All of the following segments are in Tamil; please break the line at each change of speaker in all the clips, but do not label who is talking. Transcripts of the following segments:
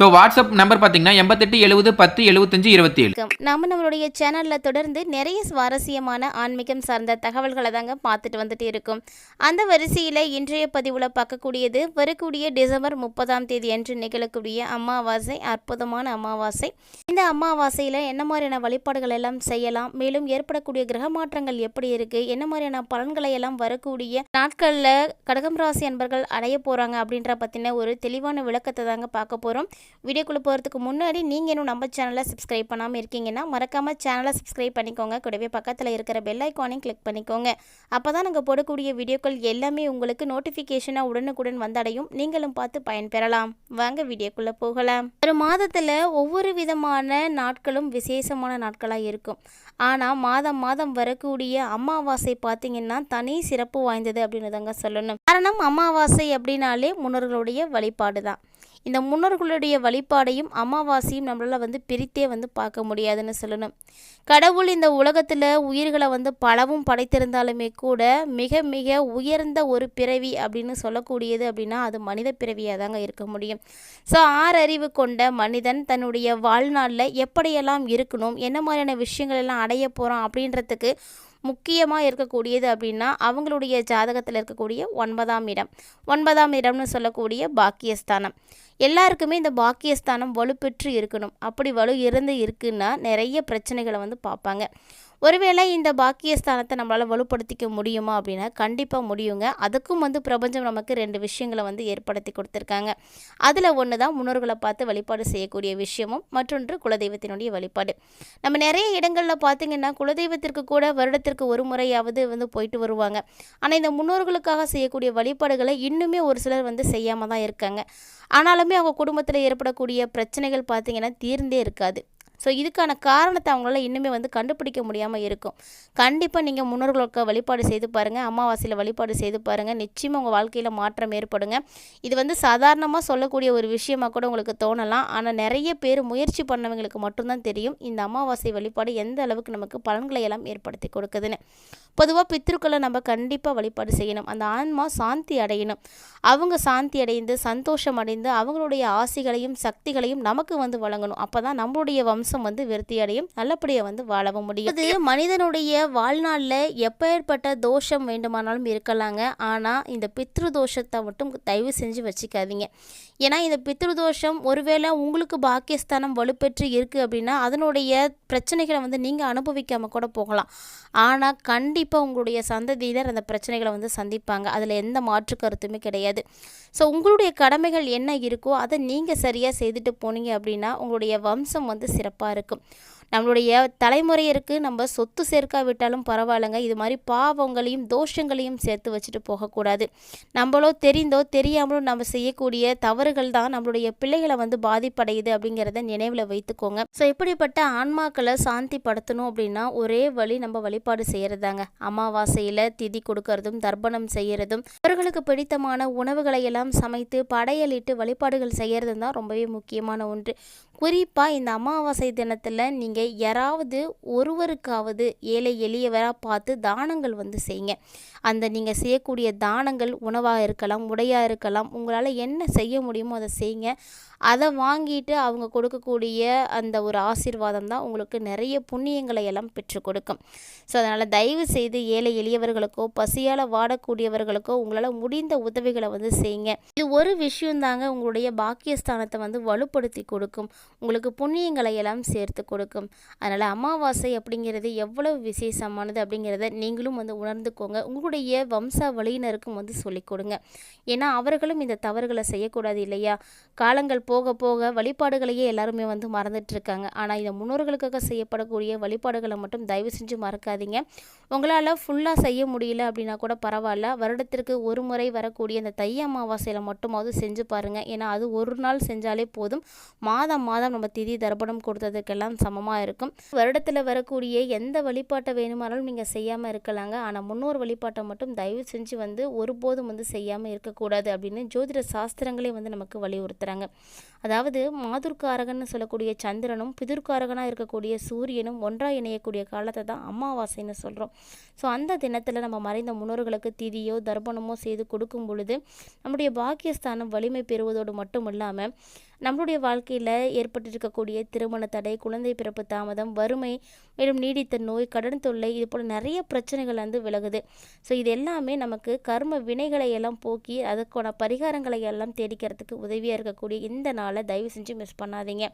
ஸோ வாட்ஸ்அப் நம்பர் பார்த்தீங்கன்னா எண்பத்தெட்டு எழுபது பத்து எழுபத்தஞ்சு இருபத்தி ஏழு
நம்ம நம்மளுடைய சேனலில் தொடர்ந்து நிறைய சுவாரஸ்யமான ஆன்மீகம் சார்ந்த தகவல்களை தாங்க பார்த்துட்டு வந்துட்டு இருக்கும். அந்த வரிசையில் இன்றைய பதிவில் பார்க்கக்கூடியது வரக்கூடிய டிசம்பர் முப்பதாம் தேதி அன்று நிகழக்கூடிய அமாவாசை அற்புதமான அமாவாசை. இந்த அமாவாசையில் என்ன மாதிரியான வழிபாடுகள் எல்லாம் செய்யலாம்? மேலும் ஏற்படக்கூடிய கிரக மாற்றங்கள் எப்படி இருக்குது என்ன மாதிரியான பலன்களை எல்லாம் வரக்கூடிய நாட்களில் கடகம் ராசி அன்பர்கள் அடைய போகிறாங்க அப்படின்ற பற்றின ஒரு தெளிவான விளக்கத்தை தாங்க பார்க்க போகிறோம் வீடியோக்குள்ளே போகிறதுக்கு முன்னாடி நீங்கள் இன்னும் நம்ம சேனலை சப்ஸ்கிரைப் பண்ணாமல் இருக்கீங்கன்னா மறக்காமல் சேனலை சப்ஸ்கிரைப் பண்ணிக்கோங்க. கூடவே பக்கத்தில் இருக்கிற பெல் ஐக்கானையும் கிளிக் பண்ணிக்கோங்க. அப்போ தான் நாங்கள் போடக்கூடிய வீடியோக்கள் எல்லாமே உங்களுக்கு நோட்டிஃபிகேஷனாக உடனுக்குடன் வந்தடையும். நீங்களும் பார்த்து பயன்பெறலாம். வாங்க வீடியோக்குள்ளே போகலாம். ஒரு மாதத்தில் ஒவ்வொரு விதமான நாட்களும் விசேஷமான நாட்களாக இருக்கும். ஆனால் மாதம் மாதம் வரக்கூடிய அமாவாசை பார்த்தீங்கன்னா தனி சிறப்பு வாய்ந்தது அப்படின்னு தாங்க சொல்லணும். காரணம் அமாவாசை அப்படின்னாலே முன்னோர்களுடைய வழிபாடு தான் இந்த முன்னோர்களுடைய வழிபாடையும் அமாவாசையும் நம்மளால் வந்து பிரித்தே வந்து பார்க்க முடியாதுன்னு சொல்லணும். கடவுள் இந்த உலகத்தில் உயிர்களை வந்து பலவும் படைத்திருந்தாலுமே கூட மிக மிக உயர்ந்த ஒரு பிறவி அப்படின்னு சொல்லக்கூடியது அப்படின்னா அது மனித பிறவியாக தாங்க இருக்க முடியும். ஸோ ஆறறிவு கொண்ட மனிதன் தன்னுடைய வாழ்நாளில் எப்படியெல்லாம் இருக்கணும் என்ன மாதிரியான விஷயங்கள் எல்லாம் அடைய போகிறோம் அப்படின்றதுக்கு முக்கியமாக இருக்கக்கூடியது அப்படின்னா அவங்களுடைய ஜாதகத்தில் இருக்கக்கூடிய ஒன்பதாம் இடம். ஒன்பதாம் இடம்னு சொல்லக்கூடிய பாக்கியஸ்தானம். எல்லாருக்குமே இந்த பாக்கியஸ்தானம் வலுப்பெற்று இருக்கணும். அப்படி வலு இருந்து இருக்குன்னா நிறைய பிரச்சனைகளை வந்து பார்ப்பாங்க. ஒருவேளை இந்த பாக்கியஸ்தானத்தை நம்மளால் வலுப்படுத்திக்க முடியுமா அப்படின்னா கண்டிப்பாக முடியுங்க. அதுக்கும் வந்து பிரபஞ்சம் நமக்கு ரெண்டு விஷயங்களை வந்து ஏற்படுத்தி கொடுத்துருக்காங்க. அதில் ஒன்று தான் முன்னோர்களை பார்த்து வழிபாடு செய்யக்கூடிய விஷயமும் மற்றொன்று குலதெய்வத்தினுடைய வழிபாடு. நம்ம நிறைய இடங்களில் பார்த்தீங்கன்னா குலதெய்வத்திற்கு கூட வருடத்திற்கு ஒரு முறையாவது வந்து போயிட்டு வருவாங்க. ஆனால் இந்த முன்னோர்களுக்காக செய்யக்கூடிய வழிபாடுகளை இன்னுமே ஒரு சிலர் வந்து செய்யாமல் தான் இருக்காங்க. ஆனாலுமே அவங்க குடும்பத்தில் ஏற்படக்கூடிய பிரச்சனைகள் பார்த்திங்கன்னா தீர்ந்தே இருக்காது. ஸோ இதுக்கான காரணத்தை அவங்களால இன்னுமே வந்து கண்டுபிடிக்க முடியாமல் இருக்கும். கண்டிப்பாக நீங்கள் முன்னோர்களுக்கு வழிபாடு செய்து பாருங்கள் அமாவாசையில் வழிபாடு செய்து பாருங்கள் நிச்சயமாக உங்கள் வாழ்க்கையில் மாற்றம் ஏற்படுங்க. இது வந்து சாதாரணமாக சொல்லக்கூடிய ஒரு விஷயமாக கூட உங்களுக்கு தோணலாம். ஆனால் நிறைய பேர் முயற்சி பண்ணவங்களுக்கு மட்டும்தான் தெரியும். இந்த அமாவாசை வழிபாடு எந்த அளவுக்கு நமக்கு பலன்களை எல்லாம் ஏற்படுத்தி கொடுக்குதுன்னு. பொதுவாக பித்ருக்களை நம்ம கண்டிப்பாக வழிபாடு செய்யணும். அந்த ஆன்மா சாந்தி அடையணும். அவங்க சாந்தி அடைந்து சந்தோஷம் அடைந்து அவங்களுடைய ஆசைகளையும் சக்திகளையும் நமக்கு வந்து வழங்கணும். அப்போ தான் நம்மளுடைய வம்சம் வந்து விருத்தி அடையும் நல்லபடியாக வந்து வாழவும் முடியும். அது மனிதனுடைய வாழ்நாளில் எப்பேற்பட்ட தோஷம் வேண்டுமானாலும் இருக்கலாங்க. ஆனால் இந்த பித்ரு தோஷத்தை மட்டும் தயவு செஞ்சு வச்சுக்காதீங்க. ஏன்னா இந்த பித்ரு தோஷம் ஒருவேளை உங்களுக்கு பாக்கியஸ்தானம் வலுப்பெற்று இருக்குது அப்படின்னா அதனுடைய பிரச்சனைகளை வந்து நீங்கள் அனுபவிக்காமல் கூட போகலாம். ஆனால் கண்டிப்பாக உங்களுடைய சந்ததியினர் அந்த பிரச்சனைகளை வந்து சந்திப்பாங்க. அதில் எந்த மாற்று கருத்துமே கிடையாது. ஸோ உங்களுடைய கடமைகள் என்ன இருக்கோ அதை நீங்கள் சரியாக செய்துட்டு போனீங்க அப்படின்னா உங்களுடைய வம்சம் வந்து சிறப்பாக இருக்கும். நம்மளுடைய தலைமுறையருக்கு நம்ம சொத்து சேர்க்காவிட்டாலும் பரவாயில்லைங்க. இது மாதிரி பாவங்களையும் தோஷங்களையும் சேர்த்து வச்சுட்டு போகக்கூடாது. நம்மளோ தெரிந்தோ தெரியாமலோ நம்ம செய்யக்கூடிய தவறுகள் தான் நம்மளுடைய பிள்ளைகளை வந்து பாதிப்படையுது அப்படிங்கிறத நினைவில் வைத்துக்கோங்க. ஸோ இப்படிப்பட்ட ஆன்மாக்களை சாந்தி படுத்தணும் அப்படின்னா ஒரே வழி நம்ம வழிபாடு செய்கிறதாங்க அமாவாசையில் திதி கொடுக்கறதும் தர்ப்பணம் செய்கிறதும் அவர்களுக்கு பிடித்தமான உணவுகளை எல்லாம் சமைத்து படையலிட்டு வழிபாடுகள் செய்கிறது தான் ரொம்பவே முக்கியமான ஒன்று. குறிப்பாக இந்த அமாவாசை தினத்தில் நீங்கள் யாராவது ஒருவருக்காவது ஏழை எளியவராக பார்த்து தானங்கள் வந்து செய்யுங்க. அந்த நீங்கள் செய்யக்கூடிய தானங்கள் உணவாக இருக்கலாம் உடையாக இருக்கலாம் உங்களால் என்ன செய்ய முடியுமோ அதை செய்யுங்க. அதை வாங்கிட்டு அவங்க கொடுக்கக்கூடிய அந்த ஒரு ஆசீர்வாதம் தான் உங்களுக்கு நிறைய புண்ணியங்களை எல்லாம் பெற்றுக் கொடுக்கும். ஸோ அதனால் தயவு செய்து ஏழை எளியவர்களுக்கோ பசியால் வாடக்கூடியவர்களுக்கோ உங்களால் முடிந்த உதவிகளை வந்து செய்யுங்க. இது ஒரு விஷயந்தாங்க உங்களுடைய பாக்கியஸ்தானத்தை வந்து வலுப்படுத்தி கொடுக்கும். உங்களுக்கு புண்ணியங்களை எல்லாம் சேர்த்து கொடுக்கும். அதனால் அமாவாசை அப்படிங்கிறது எவ்வளவு விசேஷமானது அப்படிங்கிறத நீங்களும் வந்து உணர்ந்துக்கோங்க. உங்களுடைய வம்சாவளியினருக்கும் வந்து சொல்லிக் கொடுங்க. ஏன்னா அவர்களும் இந்த தவறுகளை செய்யக்கூடாது இல்லையா? காலங்கள் போக போக வழிபாடுகளையே எல்லாருமே வந்து மறந்துட்டுருக்காங்க. ஆனால் இந்த முன்னோர்களுக்காக செய்யப்படக்கூடிய வழிபாடுகளை மட்டும் தயவு செஞ்சு மறக்காதீங்க. உங்களால் ஃபுல்லாக செய்ய முடியல அப்படின்னா கூட பரவாயில்ல. வருடத்திற்கு ஒரு முறை வரக்கூடிய இந்த தை அமாவாசையில் மட்டுமாவது செஞ்சு பாருங்கள் ஏன்னா அது ஒரு நாள் செஞ்சாலே போதும். மாதம் மாதம் நம்ம திதி தர்ப்பணம் கொடுத்ததுக்கெல்லாம் சமமாக இருக்கும். வருடத்தில் வரக்கூடிய எந்த வழிபாட்டை வேணுமானாலும் நீங்கள் செய்யாமல் இருக்கலாங்க. ஆனால் முன்னோர் வழிபாட்டை மட்டும் தயவு செஞ்சு வந்து ஒருபோதும் வந்து செய்யாமல் இருக்கக்கூடாது அப்படின்னு ஜோதிட சாஸ்திரங்களே வந்து நமக்கு வலியுறுத்துகிறாங்க அதாவது மாதுர்காரகன்னு சொல்லக்கூடிய சந்திரனும் பிதுர்காரகனாக இருக்கக்கூடிய சூரியனும் ஒன்றாக இணையக்கூடிய காலத்தை தான் அமாவாசைன்னு சொல்கிறோம் ஸோ அந்த தினத்தில் நம்ம மறைந்த முன்னோர்களுக்கு திதியோ தர்ப்பணமோ செய்து கொடுக்கும் பொழுது நம்முடைய பாக்கியஸ்தானம் வலிமை பெறுவதோடு மட்டும் இல்லாமல் நம்மளுடைய வாழ்க்கையில் ஏற்பட்டிருக்கக்கூடிய திருமண தடை குழந்தை பிறப்பு தாமதம் வறுமை மேலும் நீடித்த நோய் கடன் தொல்லை இது போல் நிறைய பிரச்சனைகள் வந்து விலகுது. ஸோ இது எல்லாமே நமக்கு கர்ம வினைகளை எல்லாம் போக்கி அதுக்கான பரிகாரங்களை எல்லாம் தேடிக்கிறதுக்கு உதவியாக இருக்கக்கூடிய இந்த நாளை தயவு செஞ்சு மிஸ் பண்ணாதீங்க.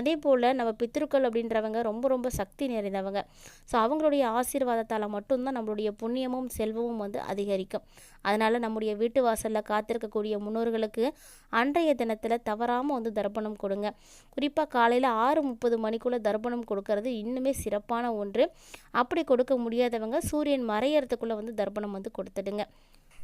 அதே போல் நம்ம பித்ருக்கள் அப்படின்றவங்க ரொம்ப ரொம்ப சக்தி நிறைந்தவங்க. ஸோ அவங்களுடைய ஆசீர்வாதத்தால் மட்டும்தான் நம்மளுடைய புண்ணியமும் செல்வமும் வந்து அதிகரிக்கும். அதனால் நம்முடைய வீட்டு வாசலில் காத்திருக்கக்கூடிய முன்னோர்களுக்கு அன்றைய தினத்தில் தவறாமல் வந்து தர்ப்பணம் கொடுங்க. குறிப்பாக காலையில் ஆறு முப்பது மணிக்குள்ளே தர்ப்பணம் கொடுக்கறது இன்னுமே சிறப்பான ஒன்று. அப்படி கொடுக்க முடியாதவங்க சூரியன் மறையறதுக்குள்ளே வந்து தர்ப்பணம் வந்து கொடுத்துடுங்க.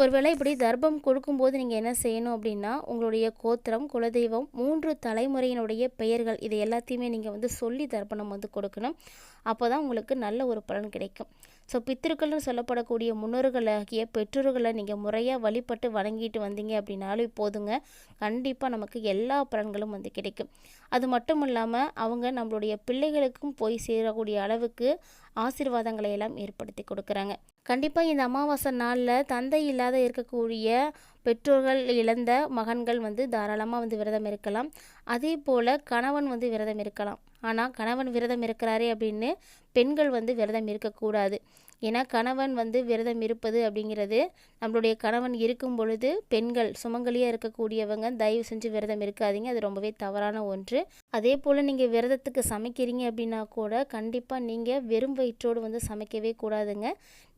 ஒருவேளை இப்படி தர்ப்பம் கொடுக்கும்போது நீங்கள் என்ன செய்யணும் அப்படின்னா உங்களுடைய கோத்திரம் குலதெய்வம் மூன்று தலைமுறையினுடைய பெயர்கள் இது எல்லாத்தையுமே நீங்கள் வந்து சொல்லி தர்ப்பணம் வந்து கொடுக்கணும். அப்போ தான் உங்களுக்கு நல்ல ஒரு பலன் கிடைக்கும். ஸோ பித்திருக்கள்னு சொல்லப்படக்கூடிய முன்னோர்களாகிய பெற்றோர்களை நீங்கள் முறையாக வழிபட்டு வணங்கிட்டு வந்தீங்க அப்படின்னாலும் போதுங்க. கண்டிப்பாக நமக்கு எல்லா பலன்களும் வந்து கிடைக்கும். அது மட்டும் இல்லாமல் அவங்க நம்மளுடைய பிள்ளைகளுக்கும் போய் சேரக்கூடிய அளவுக்கு ஆசீர்வாதங்களை எல்லாம் ஏற்படுத்தி கொடுக்குறாங்க. கண்டிப்பாக இந்த அமாவாசை நாளில் தந்தை இல்லாத இருக்கக்கூடிய பெற்றோர்கள் இழந்த மகன்கள் வந்து தாராளமாக வந்து விரதம் இருக்கலாம். அதே போல் கணவன் வந்து விரதம் இருக்கலாம். ஆனால் கணவன் விரதம் இருக்கிறாரே அப்படின்னு பெண்கள் வந்து விரதம் இருக்கக்கூடாது. ஏன்னா கணவன் வந்து விரதம் இருப்பது அப்படிங்கிறது நம்மளுடைய கணவன் இருக்கும் பொழுது பெண்கள் சுமங்கலியாக இருக்கக்கூடியவங்க தயவு செஞ்சு விரதம் இருக்காதீங்க. அது ரொம்பவே தவறான ஒன்று. அதே போல் நீங்கள் விரதத்துக்கு சமைக்கிறீங்க அப்படின்னா கூட கண்டிப்பாக நீங்கள் வெறும் வயிற்றோடு வந்து சமைக்கவே கூடாதுங்க.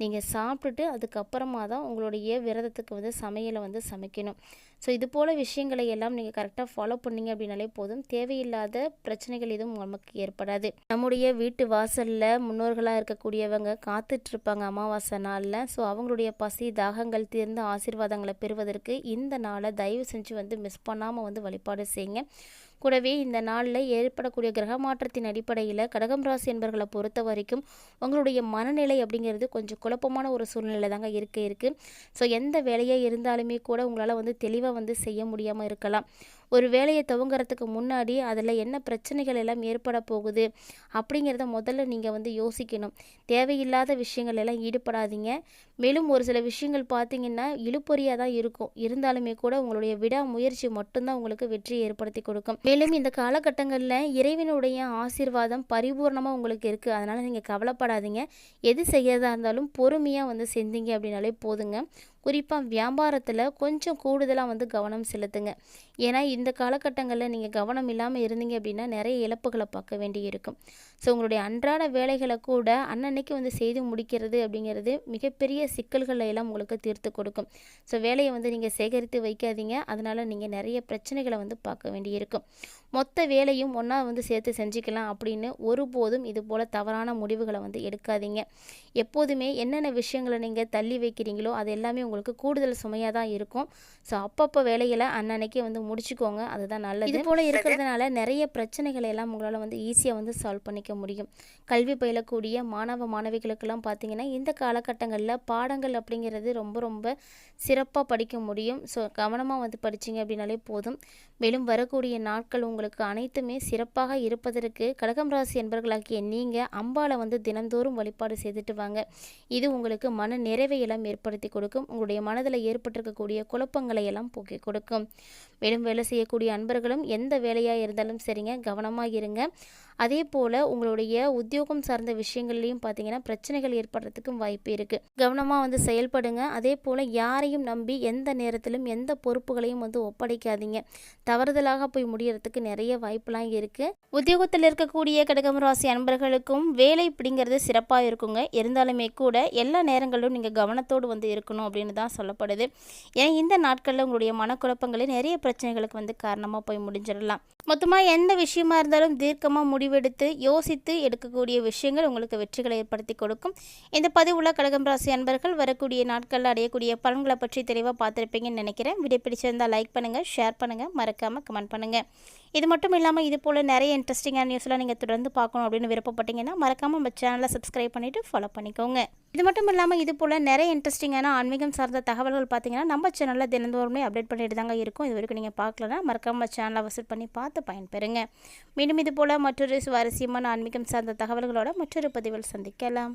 நீங்கள் சாப்பிட்டுட்டு அதுக்கப்புறமா தான் உங்களுடைய விரதத்துக்கு வந்து சமையலை வந்து சமைக்கணும். ஸோ இது போல் விஷயங்களை எல்லாம் நீங்கள் கரெக்டாக ஃபாலோ பண்ணீங்க அப்படின்னாலே போதும். தேவையில்லாத பிரச்சனைகள் எதுவும் நமக்கு ஏற்படாது. நம்முடைய வீட்டு வாசலில் முன்னோர்களாக இருக்கக்கூடியவங்க காத்துட்ருப்பாங்க அமாவாசை நாளில். ஸோ அவங்களுடைய பசி தாகங்கள் தீர்ந்து ஆசீர்வாதங்களை பெறுவதற்கு இந்த நாளை தயவு செஞ்சு வந்து மிஸ் பண்ணாமல் வந்து வழிபாடு செய்யுங்க. கூடவே இந்த நாளில் ஏற்படக்கூடிய கிரக மாற்றத்தின் அடிப்படையில் கடகம் ராசி என்பர்களை பொறுத்த வரைக்கும் உங்களுடைய மனநிலை அப்படிங்கிறது கொஞ்சம் குழப்பமான ஒரு சூழ்நிலை தாங்க இருக்க இருக்குது ஸோ எந்த வேலையாக இருந்தாலுமே கூட உங்களால் வந்து தெளிவாக வந்து செய்ய முடியாமல் இருக்கலாம். ஒரு வேலையை துவங்குறதுக்கு முன்னாடி அதில் என்ன பிரச்சனைகள் எல்லாம் ஏற்பட போகுது அப்படிங்கிறத முதல்ல நீங்கள் வந்து யோசிக்கணும். தேவையில்லாத விஷயங்கள் எல்லாம் ஈடுபடாதீங்க. மேலும் ஒரு சில விஷயங்கள் பார்த்தீங்கன்னா இழுப்பொறியாக தான் இருக்கும். இருந்தாலுமே கூட உங்களுடைய விடாமுயற்சி மட்டும்தான் உங்களுக்கு வெற்றியை ஏற்படுத்தி கொடுக்கும். மேலும் இந்த காலகட்டங்களில் இறைவனுடைய ஆசீர்வாதம் பரிபூர்ணமாக உங்களுக்கு இருக்குது அதனால் நீங்கள் கவலைப்படாதீங்க. எது செய்யறதா இருந்தாலும் பொறுமையாக வந்து செஞ்சீங்க அப்படின்னாலே போதுங்க. குறிப்பாக வியாபாரத்தில் கொஞ்சம் கூடுதலாக வந்து கவனம் செலுத்துங்க. ஏன்னா இந்த காலகட்டங்களில் நீங்கள் கவனம் இல்லாமல் இருந்தீங்க அப்படின்னா நிறைய இழப்புகளை பார்க்க வேண்டி இருக்கும் ஸோ உங்களுடைய அன்றாட வேலைகளை கூட அன்னன்னைக்கு வந்து செய்து முடிக்கிறது அப்படிங்கிறது மிகப்பெரிய சிக்கல்களை எல்லாம் உங்களுக்கு தீர்த்து கொடுக்கும். ஸோ வேலையை வந்து நீங்கள் சேகரித்து வைக்காதீங்க. அதனால் நீங்கள் நிறைய பிரச்சனைகளை வந்து பார்க்க வேண்டியிருக்கும். மொத்த வேலையும் ஒன்றா வந்து சேர்த்து செஞ்சுக்கலாம் அப்படின்னு ஒருபோதும் இது போல் தவறான முடிவுகளை வந்து எடுக்காதீங்க. எப்போதுமே என்னென்ன விஷயங்களை நீங்கள் தள்ளி வைக்கிறீங்களோ அது எல்லாமே உங்களுக்கு கூடுதல் சுமையாக தான் இருக்கும். ஸோ அப்பப்போ வேலைகளை அன்னன்னைக்கு வந்து முடிச்சுக்கோங்க. அதுதான் நல்லது. இது போல் இருக்கிறதுனால நிறைய பிரச்சனைகளை எல்லாம் உங்களால் வந்து ஈஸியாக வந்து சால்வ் பண்ணிக்க முடியும். கல்வி பயிலக்கூடிய மாணவ மாணவிகளுக்கெல்லாம் பார்த்தீங்கன்னா இந்த காலகட்டங்களில் பாடங்கள் அப்படிங்கிறது ரொம்ப ரொம்ப சிறப்பாக படிக்க முடியும். ஸோ கவனமாக வந்து படிச்சிங்க அப்படின்னாலே போதும். மேலும் வரக்கூடிய நாட்கள் உங்களுக்கு அனைத்துமே சிறப்பாக இருப்பதற்கு கடகம் ராசி என்பர்களாகிய நீங்கள் அம்பாளை வந்து தினந்தோறும் வழிபாடு செய்துட்டு வாங்க. இது உங்களுக்கு மன நிறைவை எல்லாம் ஏற்படுத்தி கொடுக்கும். உங்களுடைய மனதில் ஏற்பட்டிருக்கக்கூடிய குழப்பங்களை எல்லாம் போக்கி கொடுக்கும். மேலும் வேலை செய்யக்கூடிய அன்பர்களும் எந்த வேலையாக இருந்தாலும் சரிங்க கவனமாக இருங்க. அதே போல் உங்களுடைய உத்தியோகம் சார்ந்த விஷயங்கள்லையும் பார்த்தீங்கன்னா பிரச்சனைகள் ஏற்படுறதுக்கும் வாய்ப்பு இருக்குது கவனமாக வந்து செயல்படுங்க. அதே போல் யாரையும் நம்பி எந்த நேரத்திலும் எந்த பொறுப்புகளையும் வந்து ஒப்படைக்காதீங்க. தவறுதலாக போய் முடியறதுக்கு நிறைய வாய்ப்புலாம் இருக்குது உத்தியோகத்தில் இருக்கக்கூடிய கடகம் ராசி அன்பர்களுக்கும் வேலை பிடிங்கிறது சிறப்பாக இருக்குங்க. இருந்தாலுமே கூட எல்லா நேரங்களிலும் நீங்கள் கவனத்தோடு வந்து இருக்கணும் அப்படின்னு தான் சொல்லப்படுது. ஏன்னா இந்த நாட்களில் உங்களுடைய மனக்குழப்பங்களே நிறைய பிரச்சனைகளுக்கு வந்து காரணமாக போய் முடிஞ்சிடலாம். மொத்தமாக எந்த விஷயமா இருந்தாலும் தீர்க்கமாக முடிவெடுத்து யோசித்து எடுக்கக்கூடிய விஷயங்கள் உங்களுக்கு வெற்றிகளை ஏற்படுத்தி கொடுக்கும். இந்த பதிவுள்ள கடகம் ராசி அன்பர்கள் வரக்கூடிய நாட்களில் அடையக்கூடிய பலன்களை பற்றி தெளிவாக பார்த்துருப்பீங்கன்னு நினைக்கிறேன். வீடியோ பிடிச்சிருந்தால் லைக் பண்ணுங்கள் ஷேர் பண்ணுங்கள் மறக்காமல் கமெண்ட் பண்ணுங்கள் இது மட்டும் இல்லாமல் இது போல் நிறைய இன்ட்ரெஸ்டிங்கான நியூஸ்லாம் நீங்கள் தொடர்ந்து பார்க்கணும் அப்படின்னு விருப்பப்பட்டீங்கன்னா மறக்காமல் நம்ம சேனலை சப்ஸ்கிரைப் பண்ணிவிட்டு ஃபாலோ பண்ணிக்கோங்க. இது மட்டும் இல்லாமல் இது போல் நிறைய இன்ட்ரெஸ்டிங்கான ஆன்மீகம் சார்ந்த தகவல்கள் பார்த்தீங்கன்னா நம்ம சேனலில் தினந்தோறுமே அப்டேட் பண்ணிட்டு தாங்க இருக்கும். இது வரைக்கும் நீங்கள் பார்க்கலன்னா மறக்காமல் சேனலை விசிட் பண்ணி பார்த்து பயன்பெறுங்க. மீண்டும் இது போல் மற்றொரு சுவாரஸ்யமான ஆன்மீகம் சார்ந்த தகவல்களோட மற்றொரு பதிவில் சந்திக்கலாம்.